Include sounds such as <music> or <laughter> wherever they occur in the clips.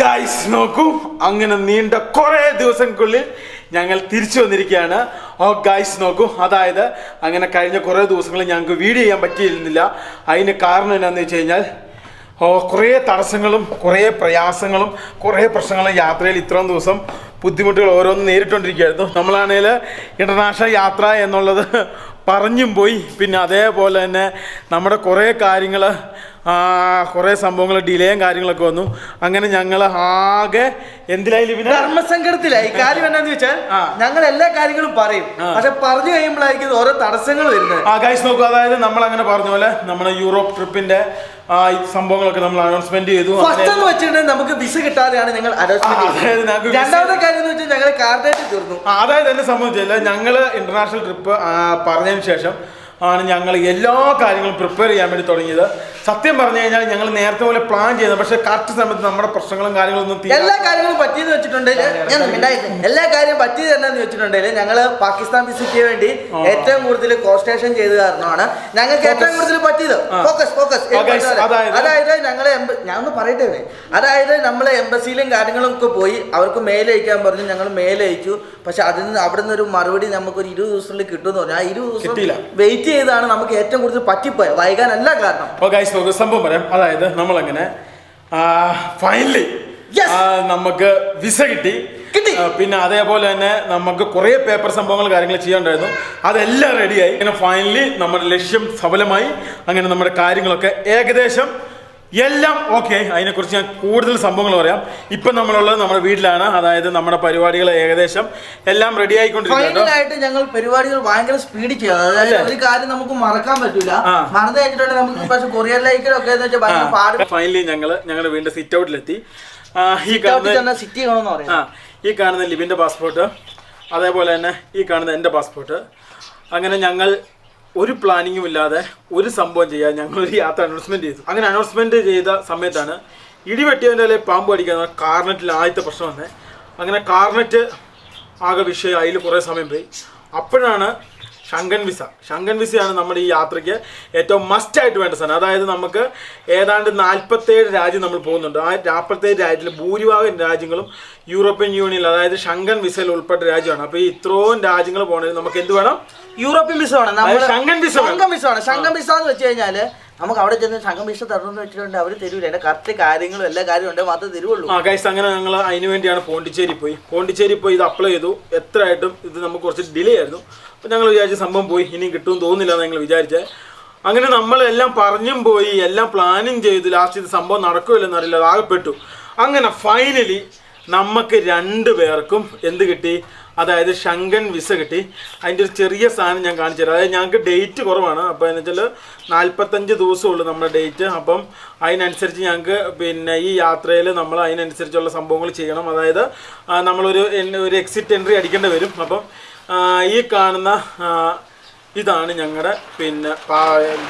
Guys നോക്കൂ. അങ്ങനെ നീണ്ട കുറേ ദിവസങ്ങൾക്കുള്ളിൽ ഞങ്ങൾ തിരിച്ചു വന്നിരിക്കുകയാണ്. ഓ ഗൈസ് നോക്കൂ. അതായത് അങ്ങനെ കഴിഞ്ഞ കുറേ ദിവസങ്ങളിൽ ഞങ്ങൾക്ക് വീഡിയോ ചെയ്യാൻ പറ്റിയിരുന്നില്ല. അതിന് കാരണം എന്നാന്ന് വെച്ച് കഴിഞ്ഞാൽ ഓ കുറേ തടസ്സങ്ങളും കുറേ പ്രയാസങ്ങളും കുറേ പ്രശ്നങ്ങളും യാത്രയിൽ ഇത്രയും ദിവസം ബുദ്ധിമുട്ടുകൾ ഓരോന്ന് നേരിട്ടുകൊണ്ടിരിക്കുകയായിരുന്നു. നമ്മളാണെങ്കിൽ ഇന്റർനാഷണൽ യാത്ര എന്നുള്ളത് പറഞ്ഞും പോയി. പിന്നെ അതേപോലെ തന്നെ നമ്മുടെ കുറേ കാര്യങ്ങൾ കുറേ സംഭവങ്ങൾ ഡിലേയും കാര്യങ്ങളൊക്കെ വന്നു. അങ്ങനെ ഞങ്ങൾ ആകെ എന്തിലായി പിന്നെ ധർമ്മസങ്കടത്തിലായി. കാര്യം എന്നാന്ന് വെച്ചാൽ. ഞങ്ങൾ എല്ലാ കാര്യങ്ങളും പറയും. പക്ഷെ പറഞ്ഞു കഴിയുമ്പോഴായിരിക്കും ഓരോ തടസ്സങ്ങൾ വരുന്നത്. ആ നോക്കും അതായത് നമ്മൾ അങ്ങനെ പറഞ്ഞ പോലെ നമ്മുടെ യൂറോപ്പ് ട്രിപ്പിന്റെ സംഭവങ്ങളൊക്കെ നമ്മൾ അനൗൺസ്മെന്റ് ചെയ്തു. ഫസ്റ്റ് എന്ന് വെച്ചിട്ടുണ്ടെങ്കിൽ നമുക്ക് വിസ കിട്ടാതെയാണ് ഞങ്ങൾ രണ്ടാമത്തെ കാര്യം എന്ന് വെച്ചാൽ ഞങ്ങൾ കാർഡായിട്ട് തീർന്നു. അതായത് എന്നെ സംബന്ധിച്ചല്ല ഞങ്ങൾ ഇന്റർനാഷണൽ ട്രിപ്പ് പറഞ്ഞതിന് ശേഷം ആണ് ഞങ്ങൾ എല്ലാ കാര്യങ്ങളും പ്രിപ്പയർ ചെയ്യാൻ വേണ്ടി തുടങ്ങിയത്. സത്യം പറഞ്ഞു കഴിഞ്ഞാൽ ഞങ്ങൾ നേരത്തെ പോലെ പ്ലാൻ ചെയ്യുന്നത് പക്ഷെ കറക്റ്റ് സമയത്ത് നമ്മുടെ പ്രശ്നങ്ങളും കാര്യങ്ങളൊന്നും എല്ലാ കാര്യങ്ങളും പറ്റിയെന്ന് വെച്ചിട്ടുണ്ടെങ്കിൽ ഞാൻ. എല്ലാ കാര്യവും പറ്റിയത് എന്നാന്ന് വെച്ചിട്ടുണ്ടെങ്കിൽ ഞങ്ങൾ പാകിസ്ഥാൻ വിസിറ്റ് വേണ്ടി ഏറ്റവും കൂടുതൽ കോൺസ്റ്റേഷൻ ചെയ്ത് കാരണമാണ് ഞങ്ങൾക്ക് ഏറ്റവും കൂടുതൽ പറ്റിയത്. ഫോക്കസ് ഫോക്കസ് അതായത്- ഞങ്ങൾ ഞാൻ ഒന്ന് പറയട്ടെ അതായത് നമ്മൾ എംബസിയിലും കാര്യങ്ങളും ഒക്കെ പോയി അവർക്ക് മെയിൽ അയക്കാൻ പറഞ്ഞു. ഞങ്ങൾ മെയിൽ അയച്ചു. പക്ഷെ അതിൽ നിന്ന് അവിടെ നിന്ന് ഒരു മറുപടി നമുക്ക് ഒരു ഇരുപത് ദിവസത്തിൽ കിട്ടുമെന്ന് പറഞ്ഞു. ആ ഇരുപത്. ദിവസം വെയിറ്റ് ചെയ്താണ് നമുക്ക് ഏറ്റവും കൂടുതൽ പറ്റിപ്പോയത്. വൈകാനല്ല കാരണം. നോക്ക് സംഭവം പറയാം. അതായത് നമ്മളങ്ങനെ ഫൈനലി. നമുക്ക് വിസ കിട്ടി. കിട്ടി. പിന്നെ അതേപോലെ തന്നെ നമുക്ക് കുറേ പേപ്പർ സംഭവങ്ങൾ കാര്യങ്ങൾ ചെയ്യാണ്ടായിരുന്നു അതെല്ലാം റെഡിയായി അങ്ങനെ ഫൈനലി നമ്മുടെ ലക്ഷ്യം സഫലമായി. അങ്ങനെ നമ്മുടെ കാര്യങ്ങളൊക്കെ ഏകദേശം എല്ലാം ഓക്കെ അതിനെക്കുറിച്ച് ഞാൻ കൂടുതൽ സംഭവങ്ങൾ പറയാം. ഇപ്പം നമ്മളുള്ളത് നമ്മുടെ വീട്ടിലാണ്. അതായത് നമ്മുടെ പരിപാടികൾ ഏകദേശം എല്ലാം റെഡി ആയിക്കൊണ്ടിരിക്കുന്നു ഫൈനലായിട്ട് ഞങ്ങൾ പരിപാടികൾ ഭയങ്കര സ്പീഡിൽ അതായത് ഒരു കാര്യം നമുക്ക് മറക്കാൻ പറ്റൂല. മറന്നു കഴിഞ്ഞിട്ടുണ്ടെങ്കിൽ നമുക്ക് പക്ഷെ കൊറിയറിലേക്കൊക്കെ എന്ന് വെച്ചാൽ ഭയങ്കര പാട്. ഫൈനലി ഞങ്ങൾ ഞങ്ങളുടെ വീണ്ടും സിറ്റ് ഔട്ടിലെത്തി ഈ കാണുന്ന ലിബിന്റെ സിറ്റി കാണുമെന്ന് ആ പറയാം ഈ കാണുന്ന ലിബിന്റെ പാസ്പോർട്ട് അതേപോലെ തന്നെ ഈ കാണുന്ന എന്റെ പാസ്പോർട്ട് അങ്ങനെ ഞങ്ങൾ ഒരു പ്ലാനിങ്ങും ഇല്ലാതെ ഒരു സംഭവം ചെയ്യാൻ ഞങ്ങൾ ഒരു യാത്ര അനൗൺസ്മെന്റ് ചെയ്തു. അങ്ങനെ അനൗൺസ്മെന്റ് ചെയ്ത സമയത്താണ് ഇടിവെട്ടിയവന്റെ അല്ലെങ്കിൽ പാമ്പ് അടിക്കുന്ന കാർണറ്റിൽ ആദ്യത്തെ പ്രശ്നം വന്നത് അങ്ങനെ കാർണറ്റ് ആകെ വിഷയം അതിൽ കുറേ സമയം പോയി. അപ്പോഴാണ് ശങ്കൻ വിസ. ശങ്കൻ വിസയാണ് നമ്മുടെ ഈ യാത്രയ്ക്ക് ഏറ്റവും മസ്റ്റ് ആയിട്ട് വേണ്ട സാധനം. അതായത് നമുക്ക് ഏതാണ്ട് നാൽപ്പത്തേഴ് രാജ്യം നമ്മൾ പോകുന്നുണ്ട്. ആ നാൽപ്പത്തേഴ് രാജ്യത്തിൽ ഭൂരിഭാഗം രാജ്യങ്ങളും യൂറോപ്യൻ യൂണിയൻ അതായത് ശങ്കൻ വിസയിൽ ഉൾപ്പെട്ട രാജ്യമാണ്. അപ്പോൾ ഈ ഇത്രയും രാജ്യങ്ങൾ പോകണമെങ്കിൽ നമുക്ക് എന്ത് വേണം? യൂറോപ്യൻ വിസ വേണം. നമ്മൾ വിസ ശങ്കൻ വിസ വേണം. ശങ്കൻ വിസ വിസ എന്ന് വെച്ച് കഴിഞ്ഞാൽ നമുക്ക് അവിടെ ചെന്ന് സംഘം വിസ തരണമെന്ന് വെച്ചിട്ടുണ്ട്. അവർ തരൂല. എന്റെ കറക്റ്റ് കാര്യങ്ങളും എല്ലാ കാര്യവും ഉണ്ടെങ്കിൽ മാത്രമേ തരുവുള്ളൂ ആ ഗൈസ് അങ്ങനെ ഞങ്ങൾ അതിന് വേണ്ടിയാണ് പോണ്ടിച്ചേരി പോയി. പോണ്ടിച്ചേരി പോയി ഇത് അപ്ലൈ ചെയ്തു. എത്ര ആയിട്ടും ഇത് നമുക്ക് കുറച്ച് ഡിലേ ആയിരുന്നു. അപ്പോൾ ഞങ്ങൾ വിചാരിച്ച സംഭവം പോയി. ഇനിയും കിട്ടുമെന്ന് തോന്നുന്നില്ല എന്ന് ഞങ്ങൾ വിചാരിച്ചത് അങ്ങനെ നമ്മളെല്ലാം പറഞ്ഞും പോയി. എല്ലാം പ്ലാനും ചെയ്തു. ലാസ്റ്റ് ഇത് സംഭവം നടക്കുമല്ലെന്ന് അറിയില്ല. അത് ആകെപ്പെട്ടു. അങ്ങനെ ഫൈനലി നമുക്ക് രണ്ട് പേർക്കും എന്ത് കിട്ടി? അതായത് ശങ്കൻ വിസ കിട്ടി. അതിന്റെ ഒരു ചെറിയ സാധനം ഞാൻ കാണിച്ചു തരാം. അതായത് ഞങ്ങൾക്ക് ഡേറ്റ് കുറവാണ്. അപ്പോൾ എന്ന് വെച്ചാൽ നാൽപ്പത്തഞ്ച് ദിവസമുള്ളൂ നമ്മുടെ ഡേറ്റ് അപ്പം അതിനനുസരിച്ച് ഞങ്ങൾക്ക് പിന്നെ ഈ യാത്രയിൽ നമ്മൾ അതിനനുസരിച്ചുള്ള സംഭവങ്ങൾ ചെയ്യണം. അതായത് നമ്മളൊരു ഒരു എക്സിറ്റ് എൻട്രി അടിക്കേണ്ടി വരും. അപ്പം ഈ കാണുന്ന ഇതാണ് ഞങ്ങളുടെ പിന്നെ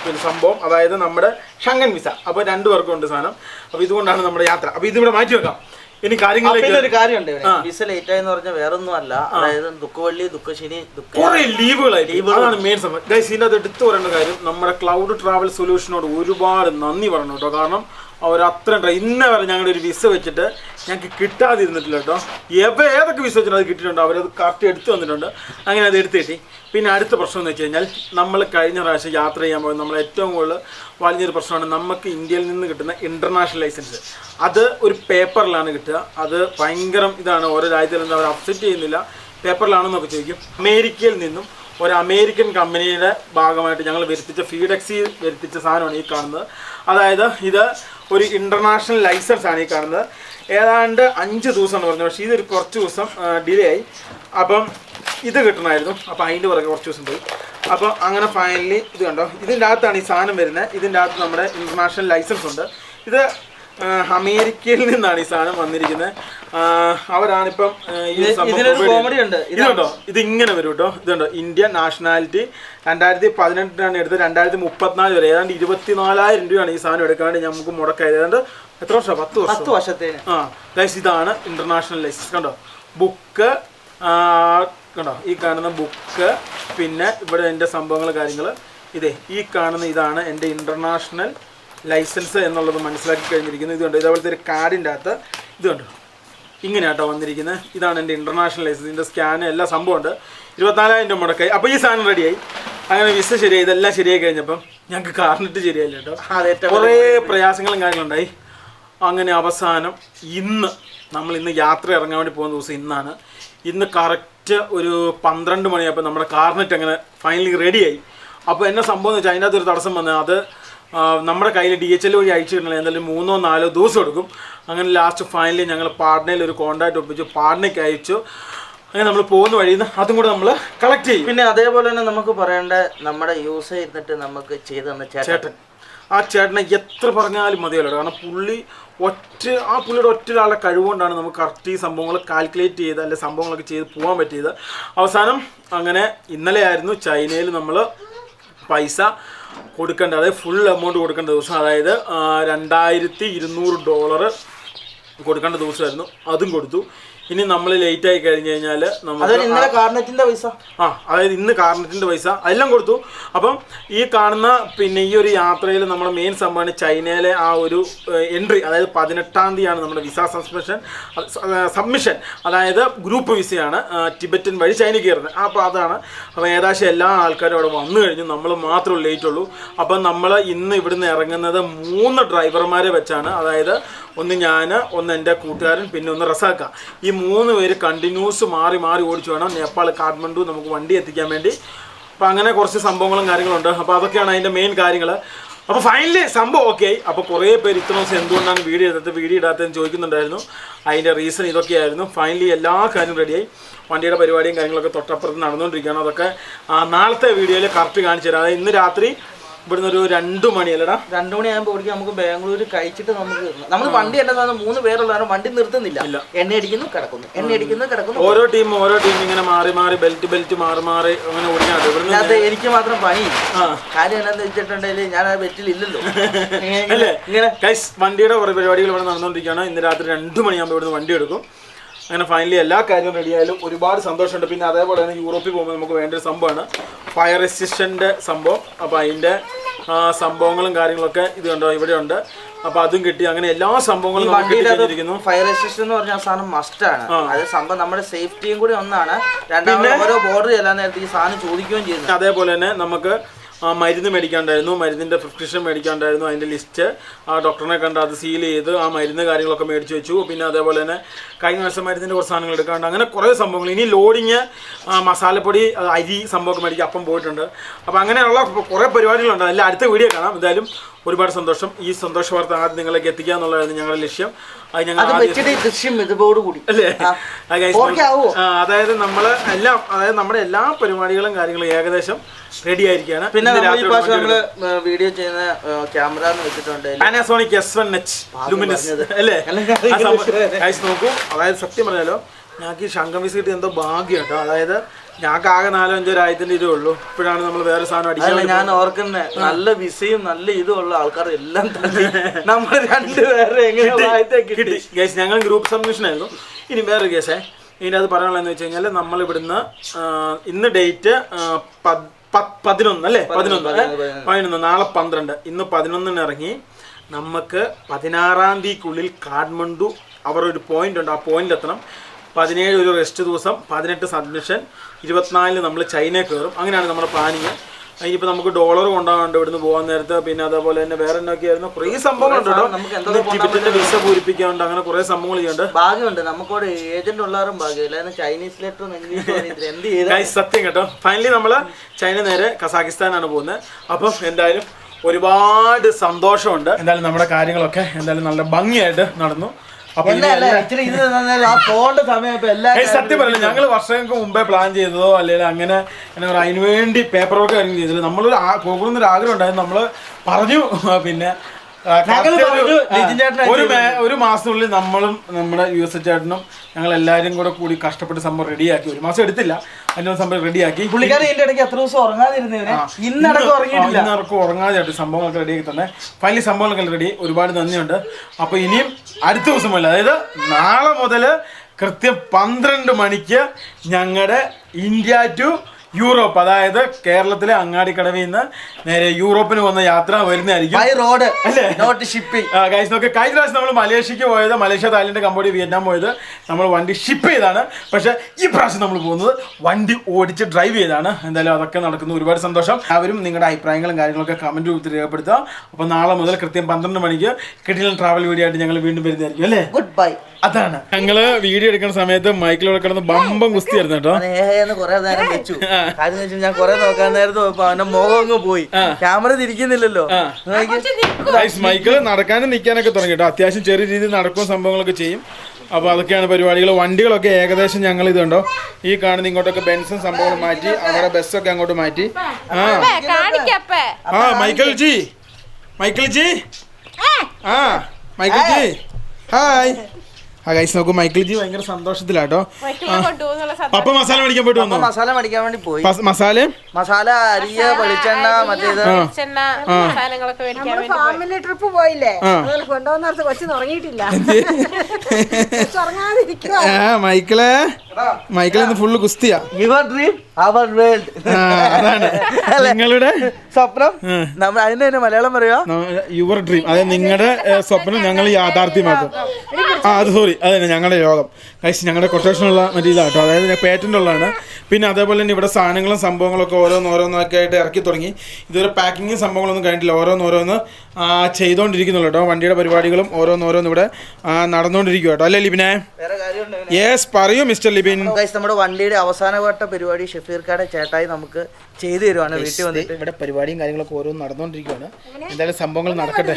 പിന്നെ സംഭവം. അതായത് നമ്മുടെ ശങ്കൻ വിസ. അപ്പോൾ രണ്ടു പേർക്കും ഉണ്ട് സാധനം. അപ്പോൾ ഇതുകൊണ്ടാണ് നമ്മുടെ യാത്ര. അപ്പോൾ ഇതിവിടെ മാറ്റി വെക്കാം. ഇനി ഒരു കാര്യങ്ങളിലേക്ക് കാര്യമുണ്ട് വിസ ലേറ്റ് ആയെന്ന് പറഞ്ഞാൽ വേറെ ഒന്നും അല്ല അതായത് ദുഃഖവള്ളി ദുഃഖശനി ദുഃഖ കുറെ ലീവുകളായി. അതാണ് മെയിൻ സംഭവം. ഗൈസ് ഇതിന്റെ അത് എടുത്തു പറയേണ്ട കാര്യം നമ്മുടെ ക്ലൗഡ് ട്രാവൽ സൊല്യൂഷനോട് ഒരുപാട് നന്ദി പറഞ്ഞു കേട്ടോ. കാരണം അവർ അത്രയും ഇന്നേ വരെ ഞങ്ങളുടെ ഒരു വിസ വെച്ചിട്ട് ഞങ്ങൾക്ക് കിട്ടാതിരുന്നിട്ടില്ല കേട്ടോ. എവ ഏതൊക്കെ വിശ്വസിച്ചാലും അത് കിട്ടിയിട്ടുണ്ട് അവരത് കറക്റ്റ് എടുത്തു വന്നിട്ടുണ്ട് അങ്ങനെ അത് എടുത്ത് കിട്ടി. പിന്നെ അടുത്ത പ്രശ്നം എന്ന് വെച്ച് കഴിഞ്ഞാൽ നമ്മൾ കഴിഞ്ഞ പ്രാവശ്യം യാത്ര ചെയ്യാൻ പോയത് നമ്മൾ ഏറ്റവും കൂടുതൽ വലിയൊരു പ്രശ്നമാണ് നമുക്ക് ഇന്ത്യയിൽ നിന്ന് കിട്ടുന്ന ഇന്റർനാഷണൽ ലൈസൻസ് അത് ഒരു പേപ്പറിലാണ് കിട്ടുക. അത് ഭയങ്കരം ഇതാണ്. ഓരോ രാജ്യത്തിലും അവർ അപ്സെറ്റ് ചെയ്യുന്നില്ല. പേപ്പറിലാണെന്നൊക്കെ ചോദിക്കും. അമേരിക്കയിൽ നിന്നും ഒരു അമേരിക്കൻ കമ്പനിയുടെ ഭാഗമായിട്ട് ഞങ്ങൾ വരുത്തിച്ച ഫീഡെക്സി വരുത്തിച്ച സാധനമാണ് ഈ കാണുന്നത്. അതായത് ഇത് ഒരു ഇന്റർനാഷണൽ ആണ് ഈ കാണുന്നത്. ഏതാണ്ട് അഞ്ച് ദിവസം എന്ന് പറഞ്ഞു പക്ഷേ ഇതൊരു കുറച്ച് ദിവസം ഡിലേ ആയി. അപ്പം ഇത് കിട്ടണമായിരുന്നു. അപ്പോൾ അതിന്റെ പുറകെ കുറച്ച് ദിവസം പോയി. അപ്പോൾ അങ്ങനെ ഫൈനലി ഇത് കണ്ടോ? ഇതിന്റെ അകത്താണ് ഈ സാധനം വരുന്നത്. ഇതിന്റെ അകത്ത് നമ്മുടെ ഇന്റർനാഷണൽ ലൈസൻസ് ഉണ്ട്. ഇത് അമേരിക്കയിൽ നിന്നാണ് ഈ സാധനം വന്നിരിക്കുന്നത്. അവരാണിപ്പം provide ഉണ്ട്. ഇതുണ്ടോ ഇത് ഇങ്ങനെ വരും കേട്ടോ. ഇതുണ്ടോ ഇന്ത്യൻ നാഷണാലിറ്റി രണ്ടായിരത്തി പതിനെട്ടിനാണ് എടുത്തത്. രണ്ടായിരത്തി മുപ്പത്തിനാല് വരെ. ഏതാണ്ട് ഇരുപത്തിനാലായിരം രൂപയാണ് ഈ സാധനം എടുക്കാണ്ട് നമുക്ക് മുടക്കായത്. ഏതാണ്ട് എത്ര വർഷം പത്ത് വർഷം. പത്ത് വർഷത്തേന്. ആ ലൈസ് ഇതാണ് ഇന്റർനാഷണൽ ലൈസൻസ് കണ്ടോ? ബുക്ക് കണ്ടോ? ഈ കാണുന്ന ബുക്ക് പിന്നെ ഇവിടെ എന്റെ സംഭവങ്ങൾ കാര്യങ്ങൾ ഇതേ ഈ കാണുന്ന ഇതാണ് എന്റെ ഇന്റർനാഷണൽ ലൈസൻസ് എന്നുള്ളത് മനസ്സിലാക്കി കഴിഞ്ഞിരിക്കുന്നു. ഇതുണ്ട്. ഇതേപോലത്തെ ഒരു കാർഡിന്റെ അകത്ത് ഇതുണ്ട്. ഇങ്ങനെയാട്ടോ വന്നിരിക്കുന്നത്. ഇതാണ് എന്റെ ഇന്റർനാഷണൽ ലൈസൻസ് ഇതിന്റെ സ്കാൻ എല്ലാ സംഭവമുണ്ട്. ഇരുപത്തിനാലായിരം രൂപ മുടക്കായി. അപ്പോൾ ഈ സാധനം റെഡിയായി അങ്ങനെ വിസ ശരിയായി. ഇതെല്ലാം ശരിയായി കഴിഞ്ഞപ്പം ഞങ്ങൾക്ക് കാർണിട്ട് ശരിയായില്ല കേട്ടോ. അത് കുറേ പ്രയാസങ്ങളും കാര്യങ്ങളുണ്ടായി. അങ്ങനെ അവസാനം ഇന്ന് നമ്മൾ ഇന്ന് യാത്ര ഇറങ്ങാൻ വേണ്ടി പോകുന്ന ദിവസം ഇന്നാണ്. ഇന്ന് കറക്റ്റ് ഒരു പന്ത്രണ്ട് മണിയായപ്പോൾ നമ്മുടെ കാർനെറ്റ് അങ്ങനെ ഫൈനലി റെഡിയായി അപ്പോൾ എന്നെ സംഭവം എന്ന് വെച്ചാൽ അതിന്റെ അകത്തൊരു തടസ്സം വന്നത് അത് നമ്മുടെ കയ്യിൽ ഡി എച്ച് എൽ വഴി അയച്ചു കിട്ടണേ എന്തായാലും മൂന്നോ നാലോ ദിവസം എടുക്കും. അങ്ങനെ ലാസ്റ്റ് ഫൈനലി ഞങ്ങൾ പാട്നയിൽ ഒരു കോണ്ടാക്ട് ഒപ്പിച്ചു. പാട്നയ്ക്ക് അയച്ചു. അങ്ങനെ നമ്മൾ പോകുന്ന വഴിയിൽ നിന്ന് അതും കൂടെ നമ്മൾ കളക്ട് ചെയ്യും. പിന്നെ അതേപോലെ തന്നെ നമുക്ക് പറയേണ്ട നമ്മുടെ യൂസ് ചെയ്തിട്ട് നമുക്ക് ചെയ്തു തന്ന ചേട്ടൻ. ചേട്ടൻ. ആ ചേട്ടനെ എത്ര പറഞ്ഞാലും മതിയല്ലോ. കാരണം പുള്ളി ഒറ്റ ആ പുള്ളിയുടെ ഒറ്റ ഒരാളുടെ കഴിവുകൊണ്ടാണ് നമുക്ക് കറക്റ്റ് ഈ സംഭവങ്ങൾ കാൽക്കുലേറ്റ് ചെയ്ത് അല്ലെ സംഭവങ്ങളൊക്കെ ചെയ്ത് പോകാൻ പറ്റിയത്. അവസാനം അങ്ങനെ ഇന്നലെ ആയിരുന്നു ചൈനയിൽ നമ്മൾ പൈസ കൊടുക്കേണ്ട അതായത് ഫുൾ എമൗണ്ട് കൊടുക്കേണ്ട ദിവസം അതായത് രണ്ടായിരത്തി ഇരുന്നൂറ് ഡോളർ കൊടുക്കേണ്ട ദിവസമായിരുന്നു. അതും കൊടുത്തു. ഇനി നമ്മൾ ലേറ്റ് ആയി കഴിഞ്ഞു കഴിഞ്ഞാൽ നമ്മൾ അതൊരു ഇന്നലെ കാർണറ്റിന്റെ പൈസ. ആ അതായത് ഇന്ന് കാർണറ്റിന്റെ പൈസ അതെല്ലാം കൊടുത്തു. അപ്പം ഈ കാണുന്ന പിന്നെ ഈ ഒരു യാത്രയിൽ നമ്മുടെ മെയിൻ സംഭവമാണ് ചൈനയിലെ ആ ഒരു എൻട്രി അതായത് പതിനെട്ടാം തീയതിയാണ് നമ്മുടെ വിസ സബ്മിഷൻ സബ്മിഷൻ അതായത് ഗ്രൂപ്പ് വിസയാണ് ടിബറ്റൻ വഴി ചൈനയ്ക്ക് കയറുന്നത്. അപ്പോൾ അതാണ്. അപ്പോൾ ഏകദേശം എല്ലാ ആൾക്കാരും അവിടെ വന്നു കഴിഞ്ഞു. നമ്മൾ മാത്രമേ ലേറ്റ് ഉള്ളൂ. അപ്പം നമ്മൾ ഇന്ന് ഇവിടുന്ന് ഇറങ്ങുന്നത് മൂന്ന് ഡ്രൈവർമാരെ വെച്ചാണ്. അതായത് ഒന്ന് ഞാൻ ഒന്ന് എന്റെ കൂട്ടുകാരൻ പിന്നെ ഒന്ന് റസാക്ക. ഈ മൂന്ന് പേര് കണ്ടിന്യൂസ് മാറി മാറി ഓടിച്ചു വേണം നേപ്പാൾ കാഠ്മണ്ഡു നമുക്ക് വണ്ടി എത്തിക്കാൻ വേണ്ടി. അപ്പോൾ അങ്ങനെ കുറച്ച് സംഭവങ്ങളും കാര്യങ്ങളുണ്ട്. അപ്പോൾ അതൊക്കെയാണ് അതിന്റെ മെയിൻ കാര്യങ്ങൾ അപ്പോൾ ഫൈനലി സംഭവം ഓക്കെ ആയി അപ്പോൾ കുറേ പേര് ഇത്ര ദിവസം എന്തുകൊണ്ടാണ് വീഡിയോ എടുത്തത് വീഡിയോ ഇടാത്തതെന്ന് ചോദിക്കുന്നുണ്ടായിരുന്നു. അതിന്റെ റീസൺ ഇതൊക്കെയായിരുന്നു. ഫൈനലി എല്ലാ കാര്യവും റെഡിയായി വണ്ടിയുടെ പരിപാടിയും കാര്യങ്ങളൊക്കെ തൊട്ടപ്പുറത്ത് നടന്നുകൊണ്ടിരിക്കുകയാണ്. അതൊക്കെ നാളത്തെ വീഡിയോയിൽ കറക്റ്റ് കാണിച്ചു തരാം. അതായത് ഇന്ന് രാത്രി ഇവിടുന്ന് ഒരു രണ്ട് മണിയല്ലടാ. രണ്ടു മണിയാകുമ്പോൾ ഓടിക്കാൻ നമുക്ക് ബാംഗ്ലൂർ കഴിച്ചിട്ട് നമുക്ക്. നമ്മൾ വണ്ടി എന്നെ തന്നെ മൂന്ന് പേരുള്ളതാണ് വണ്ടി നിർത്തുന്നില്ല. എണ്ണ അടിക്കുന്നു കിടക്കുന്നു. എണ്ണ അടിക്കുന്നു കിടക്കുന്നു. ഓരോ ടീം ഓരോ ടീം ഇങ്ങനെ മാറി മാറി ബെൽറ്റ് ബെൽറ്റ് മാറി മാറി അങ്ങനെ ഓടിക്കാണ്ട് ഇവിടുന്ന് എനിക്ക് മാത്രം പണി. കാര്യം എന്നാന്ന് വെച്ചിട്ടുണ്ടെങ്കിൽ ഞാൻ ആ ബെറ്റിൽ ഇല്ലല്ലോ. അല്ലേ? ഇങ്ങനെ വണ്ടിയുടെ കുറേ പരിപാടികൾ ഇവിടെ നടന്നുകൊണ്ടിരിക്കുകയാണ് ഇന്ന് രാത്രി രണ്ടു മണിയാകുമ്പോൾ ഇവിടുന്ന് വണ്ടി എടുക്കും. അങ്ങനെ ഫൈനലി എല്ലാ കാര്യവും റെഡിയായാലും ഒരുപാട് സന്തോഷമുണ്ട്. പിന്നെ അതേപോലെ തന്നെ യൂറോപ്പിൽ പോകുമ്പോൾ നമുക്ക് വേണ്ട ഒരു സംഭവമാണ് ഫയർ റെസിസ്റ്റന്റ് സംഭവം. അപ്പോൾ അതിന്റെ സംഭവങ്ങളും കാര്യങ്ങളൊക്കെ ഇത് കണ്ടോ ഇവിടെ ഉണ്ട്. അപ്പോൾ അതും കിട്ടി. അങ്ങനെ എല്ലാ സംഭവങ്ങളും വണ്ടിയുടെ ഫയർ റെസിസ്റ്റ് എന്ന് പറഞ്ഞ സാധനം മസ്റ്റ് ആണ്. അത് സംഭവം നമ്മുടെ സേഫ്റ്റിയും കൂടി ഒന്നാണ്. രണ്ടാമത് ഓരോ ബോർഡർ ചെല്ലാൻ നേരത്തെ ഈ സാധനം ചോദിക്കുകയും ചെയ്യുന്നു. അതേപോലെ തന്നെ നമുക്ക് മരുന്ന് മേടിക്കാണ്ടായിരുന്നു മരുന്നിന്റെ പ്രിസ്ക്രിപ്ഷൻ മേടിക്കാണ്ടായിരുന്നു അതിന്റെ ലിസ്റ്റ് ആ ഡോക്ടറിനെ കണ്ട് അത് സീൽ ചെയ്ത് ആ മരുന്ന് കാര്യങ്ങളൊക്കെ മേടിച്ച് വെച്ചു. പിന്നെ അതേപോലെ തന്നെ കഴിഞ്ഞ വർഷം മരുന്നിന്റെ കുറച്ച് സാധനങ്ങൾ എടുക്കാണ്ട് അങ്ങനെ കുറേ സംഭവങ്ങൾ. ഇനി ലോഡിങ് മസാലപ്പൊടി അരി സംഭവമൊക്കെ മേടിക്കുക അപ്പം പോയിട്ടുണ്ട്. അപ്പോൾ അങ്ങനെയുള്ള കുറേ പരിപാടികളുണ്ട്. അതിൽ അടുത്ത വീഡിയോ കാണാം. എന്തായാലും ഒരുപാട് സന്തോഷം. ഈ സന്തോഷ വാർത്ത ആദ്യം നിങ്ങളിലേക്ക് എത്തിക്കുക എന്നുള്ളതായിരുന്നു ഞങ്ങളുടെ ലക്ഷ്യം. അത് ഞങ്ങൾ അല്ലേ? അതായത് നമ്മൾ എല്ലാം അതായത് നമ്മുടെ എല്ലാ പരിപാടികളും കാര്യങ്ങളും ഏകദേശം റെഡി ആയിരിക്കുകയാണ്. പിന്നെ നമ്മൾ വീഡിയോ ചെയ്യുന്ന ക്യാമറ എന്ന് വെച്ചിട്ടുണ്ട്. Panasonic S one H luminous. അല്ലേ? നോക്കൂ. അതായത് സത്യം പറഞ്ഞാലോ ഞങ്ങൾക്ക് ഈ ശങ്കം വിസ് കിട്ടിയ എന്തോ ഭാഗ്യം കേട്ടോ അതായത് ഞങ്ങൾക്ക് ആകെ നാലോ അഞ്ചോ രാജ്യത്തിന്റെ ഇതേ ഉള്ളൂ. ഇപ്പോഴാണ് നമ്മൾ വേറെ സാധനം അടിക്കാൻ അതല്ല ഞാൻ ഓർക്കുന്നത് നല്ല വിസയും നല്ല ഇതും ഉള്ള ആൾക്കാർ എല്ലാം തന്നെ നമ്മൾ രണ്ടുപേരെ എങ്ങനെ വായത്തെ കിട്ടി? കിട്ടി. ഞങ്ങൾ ഗ്രൂപ്പ് സബ്മിഷൻ ആയിരുന്നു. ഇനി വേറൊരു കേസേ ഇനി അത് പറയാനുള്ളതെന്ന് വെച്ച് കഴിഞ്ഞാൽ നമ്മൾ ഇവിടുന്ന് ഇന്ന് ഡേറ്റ് പതിനൊന്ന് അല്ലേ? പതിനൊന്ന്? പതിനൊന്ന് നാളെ പന്ത്രണ്ട്. ഇന്ന് പതിനൊന്നിന് ഇറങ്ങി നമുക്ക് പതിനാറാം തീയതിക്കുള്ളിൽ കാഠ്മണ്ഡു അവർ ഒരു പോയിന്റ് ഉണ്ട്. ആ പോയിന്റ് എത്തണം. പതിനേഴ് ഒരു റെസ്റ്റ് ദിവസം പതിനെട്ട് സബ്മിഷൻ ഇരുപത്തിനാലിന് നമ്മൾ ചൈന കയറും. അങ്ങനെയാണ് നമ്മുടെ പ്ലാനിങ് ഇനിയിപ്പോൾ നമുക്ക് ഡോളർ കൊണ്ടാണ്ട് ഇവിടുന്ന് പോകാൻ നേരത്ത് പിന്നെ അതേപോലെ തന്നെ വേറെ എന്നൊക്കെയായിരുന്നു കുറേ സംഭവങ്ങളുണ്ട് കേട്ടോ. ടിബറ്റിന്റെ വിസ പൂരിപ്പിക്കാണ്ട് അങ്ങനെ കുറേ സംഭവങ്ങൾ ചെയ്യുന്നുണ്ട്. ഭാഗ്യമുണ്ട്. നമുക്കോട് ഏജന്റ് ഉള്ളവരും ഭാഗ്യമില്ല. ചൈനീസ് ലെറ്റർ എന്ത് ചെയ്ത ഗൈസ് സത്യം കേട്ടോ. ഫൈനലി നമ്മൾ ചൈന നേരെ കസാഖിസ്ഥാനാണ് പോകുന്നത്. അപ്പം എന്തായാലും ഒരുപാട് സന്തോഷമുണ്ട്. എന്തായാലും നമ്മുടെ കാര്യങ്ങളൊക്കെ എന്തായാലും നല്ല ഭംഗിയായിട്ട് നടന്നു. സത്യം പറഞ്ഞു ഞങ്ങൾ വർഷങ്ങൾക്ക് മുമ്പേ പ്ലാൻ ചെയ്തതോ അല്ലെങ്കിൽ അങ്ങനെ എന്താ പറയുക അതിനുവേണ്ടി പേപ്പർ വർക്ക് കാര്യം ചെയ്തില്ല. നമ്മളൊരു പോകുന്നൊരു ആഗ്രഹം ഉണ്ടായിരുന്നു. നമ്മൾ പറഞ്ഞു പിന്നെ ഒരു- മാസത്തിനുള്ളിൽ നമ്മളും നമ്മുടെ യു എസ് ചേട്ടനും ഞങ്ങൾ എല്ലാരും കൂടെ കൂടി കഷ്ടപ്പെട്ട് സംഭവം റെഡിയാക്കി. ഒരു മാസം എടുത്തില്ല. അതിന്റെ സംഭവം റെഡിയാക്കി. പുള്ളിക്കാരൻ ഇതിന്റെ ഇടയ്ക്ക് എത്ര ദിവസം ഇന്നടക്കം ഉറങ്ങിയിട്ടില്ല. സംഭവങ്ങളൊക്കെ റെഡിയാക്കി തന്നെ. ഫൈനലി സംഭവങ്ങളൊക്കെ റെഡി ഒരുപാട് നന്ദിയുണ്ട്. അപ്പോൾ ഇനിയും അടുത്ത ദിവസം മുതൽ അതായത് നാളെ മുതൽ കൃത്യം പന്ത്രണ്ട് മണിക്ക് ഞങ്ങളുടെ ഇന്ത്യ ടു യൂറോപ്പ് അതായത് കേരളത്തിലെ അങ്ങാടിക്കടവിൽ നിന്ന് നേരെ യൂറോപ്പിന് വന്ന യാത്ര വരുന്നതായിരിക്കും. ബൈ റോഡ് അല്ലേ? നോട്ട് ഷിപ്പിംഗ് ഗൈസ് നോക്കി കഴിഞ്ഞ പ്രാവശ്യം നമ്മൾ മലേഷ്യക്ക് പോയത് മലേഷ്യ തായ്ലൻഡ് കമ്പോഡിയ വിയറ്റ്നാം പോയത്. നമ്മൾ വണ്ടി ഷിപ്പ് ചെയ്താണ് പക്ഷെ ഈ പ്രാവശ്യം നമ്മൾ പോകുന്നത് വണ്ടി ഓടിച്ച് ഡ്രൈവ് ചെയ്താണ് എന്തായാലും അതൊക്കെ നടക്കുന്നു. ഒരുപാട് സന്തോഷം. അവരും നിങ്ങളുടെ അഭിപ്രായങ്ങളും കാര്യങ്ങളൊക്കെ കമന്റ് രൂപത്തിൽ രേഖപ്പെടുത്തുക. അപ്പോൾ നാളെ മുതൽ കൃത്യം പന്ത്രണ്ട് മണിക്ക് കിട്ടിയ ട്രാവൽ വീഡിയോ ആയിട്ട് ഞങ്ങൾ വീണ്ടും വരുന്നതായിരിക്കും അല്ലേ? ഗുഡ് ബൈ അതാണ്. ഞങ്ങൾ വീഡിയോ എടുക്കുന്ന സമയത്ത് മൈക്കിലൂടെ കിടന്ന് ബമ്പം കുസ്തിയായിരുന്നു കേട്ടോ. കൊറേ നേരം വെച്ചു. കാര്യം വെച്ചാൽ ഞാൻ കൊറേ നോക്കാൻ നേരത്ത് അവന്റെ മുഖം അങ്ങ് പോയി. ക്യാമറ തിരിക്കുന്നില്ലല്ലോ. മൈക്കിൾ നടക്കാനും നിൽക്കാനൊക്കെ തുടങ്ങി കേട്ടോ. അത്യാവശ്യം ചെറിയ രീതിയിൽ നടക്കും സംഭവങ്ങളൊക്കെ ചെയ്യും. അപ്പോൾ അതൊക്കെയാണ് പരിപാടികൾ. വണ്ടികളൊക്കെ ഏകദേശം ഞങ്ങൾ ഇതുണ്ടോ? ഈ കാണുന്ന ഇങ്ങോട്ടൊക്കെ ബെൻസും സംഭവങ്ങളും മാറ്റി അവരുടെ ബസ്സൊക്കെ അങ്ങോട്ട് മാറ്റി. ആ. ആ മൈക്കിൾ ജി. മൈക്കിൾ ജി. ആ മൈക്കിൾ ജി. ഹായ് ആ ഗൈസ് നോക്കൂ മൈക്കിൾ ജി ഭയങ്കര സന്തോഷത്തിലാട്ടോ. അപ്പൊ പപ്പ മസാല മേടിക്കാൻ പോയിട്ട് വന്നു? മസാല മേടിക്കാൻ വേണ്ടി പോയി. മസാല? മസാല അരിയ വെളിച്ചെണ്ണ മറ്റേത്. ചെണ്ണ സാധനങ്ങളൊക്കെ മേടിക്കാൻ വേണ്ടി പോയി. ഫാമിലി ട്രിപ്പ് പോയില്ലേ? കൊണ്ടുപോകുന്ന കൊണ്ടുവന്നിടത്ത് കൊച്ചു ഉറങ്ങിയിട്ടില്ല. മൈക്കിൾ? മൈക്കിളെ മൈക്കിൾ ഇന്ന് ഫുള്ള് കുസ്തിയാ യുവർ ഡ്രീം അവർ വേൾഡ് <laughs> നിങ്ങളുടെ? സ്വപ്നം? നമ്മൾ അതിന് തന്നെ മലയാളം പറയുക യുവർ ഡ്രീം അതായത് നിങ്ങളുടെ സ്വപ്നം ഞങ്ങൾ യാഥാർത്ഥ്യമാക്കും. ആ അത് സോറി അത് തന്നെ ഞങ്ങളുടെ യോഗം. കഴിച്ച് ഞങ്ങളുടെ കൊട്ടേഷനുള്ള മറ്റേ ഇതാട്ടോ അതായത് പേറ്റന്റ് ഉള്ളതാണ്. പിന്നെ അതേപോലെ തന്നെ ഇവിടെ സാധനങ്ങളും സംഭവങ്ങളൊക്കെ ഓരോന്ന് ഓരോന്നൊക്കെ ആയിട്ട് ഇറക്കി തുടങ്ങി. ഇതുവരെ പാക്കിങ്ങും സംഭവങ്ങളൊന്നും കഴിഞ്ഞിട്ടില്ല. ഓരോന്നോരോന്ന് ചെയ്തുകൊണ്ടിരിക്കുന്നുള്ളൂ കേട്ടോ. വണ്ടിയുടെ പരിപാടികളും ഓരോന്ന് ഓരോന്ന് ഇവിടെ നടന്നുകൊണ്ടിരിക്കും കേട്ടോ. അല്ലേ ലിബിനെ? യെസ് പറയൂ മിസ്റ്റർ ലിബിൻ. നമ്മുടെ വണ്ടിയുടെ അവസാനവട്ട പരിപാടി ഷഫീർക്കാടെ ചേട്ടായി നമുക്ക് ചെയ്തു തരുവാണ്. വീട്ടിൽ വന്നിട്ട് ഇവിടെ പരിപാടിയും കാര്യങ്ങളൊക്കെ ഓരോന്ന് നടന്നുകൊണ്ടിരിക്കുകയാണ് എന്തായാലും സംഭവങ്ങൾ നടക്കട്ടെ.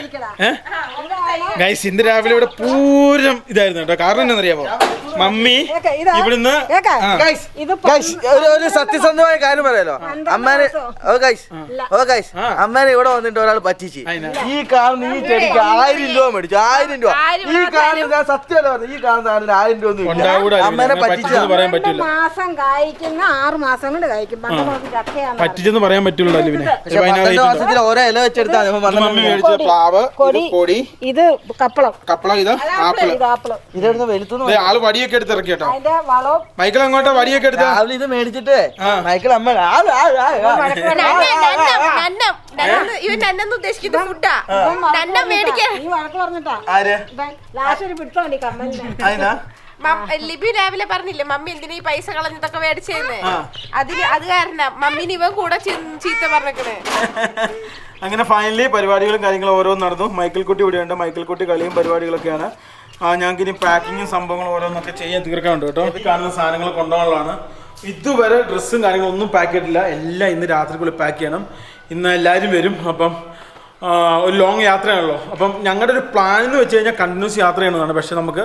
ഗൈസ് ഇന്ന് രാവിലെ ഇവിടെ പൂരം ഇതായിരുന്നു കേട്ടോ. കാരണം എന്താണെന്നറിയാമോ? മമ്മി ഇവിടുന്ന് ഗൈസ് ഗൈസ് ഒരു ഒരു സത്യസന്ധമായ കാര്യം പറയാലോ. അമ്മാനെ ഓ ഗൈസ് ഓ ഗൈസ് അമ്മാനെ ഇവിടെ വന്നിട്ട് ഒരാൾ പറ്റിച്ച്. അതിനാ? ഈ കാണുന്ന ഈ ചെടിക്ക് ആയിരം രൂപ മേടിച്ചു ആയിരം രൂപ. ഈ കാണുന്ന ഞാൻ സത്യമല്ല പറഞ്ഞു ഈ കാണുന്ന ആയിരം രൂപ ഒന്നും ഇല്ല. അമ്മേനെ അങ്ങനെ പറ്റിച്ച പറയാൻ പറ്റില്ല മാസം കായ്ക്കുന്ന ആറ് മാസം കൊണ്ട് കായ്ക്കും പണ്ട് നമുക്ക് ചക്കയാണ് പറ്റിച്ചെന്ന് പറയാൻ പറ്റുള്ളൂ ലിബിനെ പക്ഷെ പന്ത്രണ്ട് മാസത്തിൽ ഓരോ ഇല വെച്ചെടുത്താ മമ്മി മേടിച്ച പ്ലാവ് ഇത് കൊടി. ഇത് കപ്പളം. കപ്പളം ഇത്? ആപ്പിൾ. ഇത് ആപ്പിൾ. ഇതെടുത്ത് വെളുത്തുന്നു ദേ, ആൾ വടിയൊക്കെ എടുത്ത് ഇറക്കി കേട്ടോ അതിന്റെ വളവും മൈക്കിൾ അങ്ങോട്ടാ വടിയൊക്കെ എടുത്ത? രാവിലെ ഇത് മേടിച്ചിട്ട്. മൈക്കിൾ അമ്മ ആ, ആ, ആ, ഉദ്ദേശിക്കുന്ന ഫുഡാ നന്നം മേടിക്കാൻ. ഈ വഴക്ക് പറഞ്ഞിട്ടാ. ആര്? ലാസ്റ്റ് ഒരു കമ്മലിന്. അതിനാ? ലിബി രാവിലെ പറഞ്ഞില്ലേ മമ്മി എന്തിനാ ഈ പൈസ കളഞ്ഞതൊക്കെ മേടിച്ചേന്ന്? അതിന് അത് കാരണം മമ്മീന് ഇവൻ കൂടെ ചീത്ത പറഞ്ഞേക്കണേ. <laughs> അങ്ങനെ ഫൈനലി പരിപാടികളും കാര്യങ്ങളും ഓരോന്ന് നടന്നു. മൈക്കിൾ കുട്ടി ഇവിടെയുണ്ട്. മൈക്കിൾ കുട്ടി കളിയും പരിപാടികളൊക്കെയാണ്. ആ ഞങ്ങൾക്ക് ഇനി പാക്കിങ്ങും സംഭവങ്ങളും ഓരോന്നൊക്കെ ചെയ്യാൻ തീർക്കാനുണ്ട് കേട്ടോ. ഇത് കാണുന്ന സാധനങ്ങൾ കൊണ്ടുപോകാനുള്ളതാണ്. ഇതുവരെ ഡ്രസ്സും കാര്യങ്ങളും ഒന്നും പാക്ക് ചെയ്തിട്ടില്ല. എല്ലാം ഇന്ന് രാത്രിക്കുള്ളിൽ പാക്ക് ചെയ്യണം. ഇന്ന് എല്ലാവരും വരും. അപ്പം ഒരു ലോങ് യാത്രയാണല്ലോ. അപ്പം ഞങ്ങളുടെ ഒരു പ്ലാൻ എന്ന് വെച്ച് കഴിഞ്ഞാൽ കണ്ടിന്യൂസ് യാത്ര ചെയ്യണമെന്നാണ് പക്ഷെ നമുക്ക്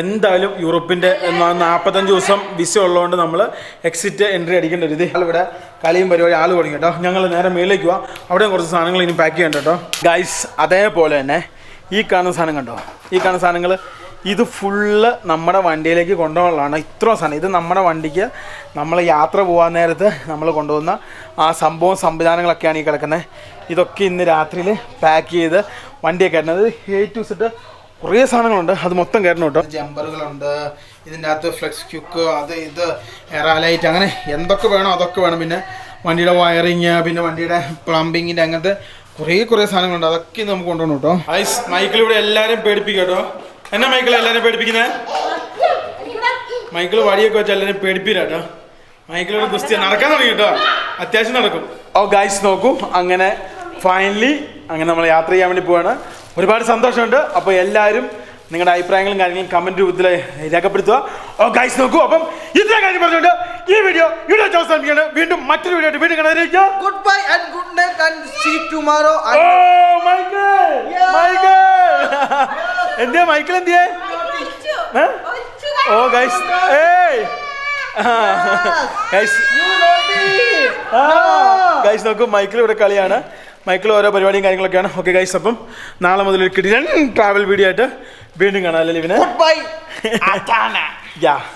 എന്തായാലും യൂറോപ്പിന്റെ നാൽപ്പത്തഞ്ച് ദിവസം വിസ ഉള്ളതുകൊണ്ട് നമ്മൾ എക്സിറ്റ് എൻട്രി അടിക്കേണ്ട ഒരു ഇത്. ഇവിടെ കളിയും പരിപാടി ആൾ തുടങ്ങി കേട്ടോ. ഞങ്ങൾ നേരെ മേലേക്ക് പോവാം. അവിടെയും കുറച്ച് സാധനങ്ങൾ ഇനി പാക്ക് ചെയ്യണ്ട കേട്ടോ. ഗൈസ് അതേപോലെ തന്നെ ഈ കാണുന്ന സാധനം കണ്ടോ? ഈ കാണുന്ന സാധനങ്ങൾ ഇത് ഫുള്ള് നമ്മുടെ വണ്ടിയിലേക്ക് കൊണ്ടുപോകാനുള്ളതാണ്. ഇത്ര സാധനം. ഇത് നമ്മുടെ വണ്ടിക്ക് നമ്മൾ യാത്ര പോകാൻ നേരത്ത് നമ്മൾ കൊണ്ടുപോകുന്ന ആ സംഭവം സംവിധാനങ്ങളൊക്കെയാണ് ഈ കിടക്കുന്നത് ഇതൊക്കെ ഇന്ന് രാത്രിയിൽ പാക്ക് ചെയ്ത് വണ്ടിയൊക്കെ കയറുന്നത് എ ടു സെറ്റ് കുറേ സാധനങ്ങളുണ്ട്. അത് മൊത്തം കയറണം കേട്ടോ. ജമ്പറുകളുണ്ട്. ഇതിന്റെ അകത്ത് ഫ്ലെക്സ് ക്യുക്ക് അത് ഇത് എറാലൈറ്റ് അങ്ങനെ എന്തൊക്കെ വേണോ അതൊക്കെ വേണം. പിന്നെ വണ്ടിയുടെ വയറിങ് പിന്നെ വണ്ടിയുടെ പ്ലംബിങ്ങിന്റെ അങ്ങനത്തെ കുറേ കുറേ സാധനങ്ങളുണ്ട്. അതൊക്കെ ഇന്ന് നമുക്ക് കൊണ്ടുപോകണം കേട്ടോ. ഐസ് മൈക്കിൾ ഇവിടെ എല്ലാവരും പേടിപ്പിക്കും കേട്ടോ. എന്നാ മൈക്കിൾ എല്ലാവരും പേടിപ്പിക്കുന്നത് മൈക്കിൾ വടിയൊക്കെ വെച്ച് എല്ലാവരും പേടിപ്പിക്കില്ല കേട്ടോ. മൈക്കിളോട് കുസ്തി നടക്കാൻ തുടങ്ങി കേട്ടോ. അത്യാവശ്യം നടക്കും. ഓ ഗൈസ് നോക്കൂ. അങ്ങനെ ഫൈനലി അങ്ങനെ നമ്മൾ യാത്ര ചെയ്യാൻ വേണ്ടി പോവാണ്. ഒരുപാട് സന്തോഷമുണ്ട്. അപ്പോൾ എല്ലാവരും നിങ്ങളുടെ അഭിപ്രായങ്ങളും കാര്യങ്ങളും കമന്റ് രൂപത്തിൽ രേഖപ്പെടുത്തുക. ഓ ഗൈസ് നോക്കൂ. അപ്പം ഇത്രയും കാര്യം പറഞ്ഞുകൊണ്ട് ഈ വീഡിയോ ഇവിടെ അവസാനിപ്പിക്കുകയാണ്. വീണ്ടും മറ്റൊരു വീഡിയോ ആയിട്ട് വീണ്ടും കാണാതിരിക്കുക. Good bye and good night and see tomorrow oh Michael Michael എന്തിയാ മൈക്കിൾ എന്തിയേ? ഓ ഗൈസ് ഏയ്! ഗൈസ് ഗൈസ് <laughs> നോക്കൂ. മൈക്കിൾ ഇവിടെ കളിയാണ്. മൈക്കിൾ ഓരോ പരിപാടിയും കാര്യങ്ങളൊക്കെയാണ്. ഓക്കെ ഗൈസ് അപ്പം നാളെ മുതൽ ഒരു കിടിലൻ ട്രാവൽ വീഡിയോ ആയിട്ട് വീണ്ടും കാണാം അല്ലേ ലിവിനെ? യാ <laughs>